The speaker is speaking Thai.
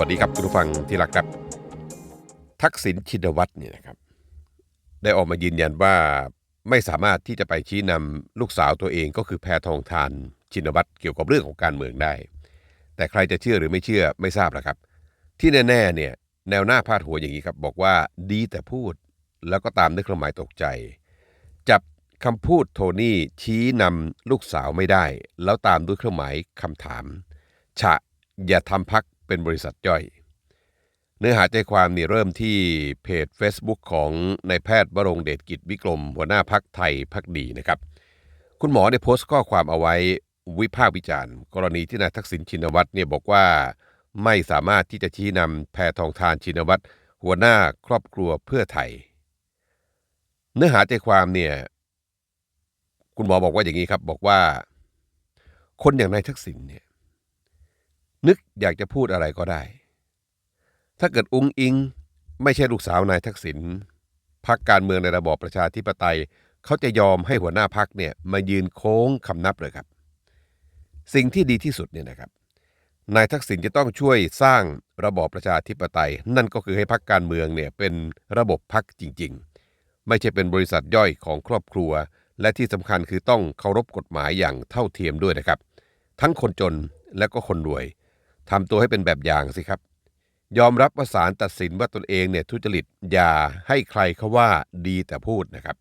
วัสดีครับคุณผู้ฟังที่รักครับ ทักษิณชินวัตรเนี่ยนะครับได้ออกมายืนยันว่าไม่สามารถที่จะไปชี้นำลูกสาวตัวเองก็คือแพทองทานชินวัตรเกี่ยวกับเรื่องของการเมืองได้ แต่ใครจะเชื่อหรือไม่เชื่อไม่ทราบละครับ ที่แน่ๆเนี่ยแนวหน้าพาดหัวอย่างนี้ครับบอกว่าดีแต่พูดแล้วก็ตามด้วยเครื่องหมายตกใจ จับคำพูดโทนี่ชี้นำลูกสาวไม่ได้ แล้วตามด้วยเครื่องหมายคำถาม ฉะอย่าทำพัก เป็นบริษัทย่อย เนื้อหาใจความนี่เริ่มที่เพจ Facebook ของนายแพทย์วรงเดชกิจวิกรม หัวหน้าพักไทยพักดีนะครับ คุณหมอได้โพสต์ข้อความเอาไว้วิพากษ์วิจารณ์ กรณีที่นายทักษิณชินวัตรเนี่ยบอกว่า ไม่สามารถที่จะชี้นำแพทองทานชินวัตรหัวหน้าครอบครัวเพื่อไทย เนื้อหาใจความเนี่ยคุณหมอบอกว่าอย่างนี้ครับบอกว่า คนอย่างนายทักษิณเนี่ย นึกอยากจะพูดอะไรก็ได้ ถ้าเกิดอุ้งอิง ไม่ใช่ลูกสาวนายทักษิณพักการเมืองในระบอบประชาธิปไตย เขาจะยอมให้หัวหน้าพักเนี่ยมายืนโค้งคำนับเลยครับ สิ่งที่ดีที่สุดเนี่ยนะครับ นายทักษิณจะต้องช่วยสร้างระบอบประชาธิปไตย นั่นก็คือให้พักการเมืองเนี่ยเป็นระบบพักจริง ๆ ไม่ใช่เป็นบริษัทย่อยของครอบครัว และที่สำคัญคือต้องเคารพกฎหมายอย่างเท่าเทียมด้วยนะครับ ทั้งคนจนและก็คนรวย ทำตัวให้เป็นแบบอย่างสิครับ ยอมรับว่าศาลตัดสินว่าตนเองเนี่ยทุจริตอย่าให้ใครเขาว่าดีแต่พูดนะครับ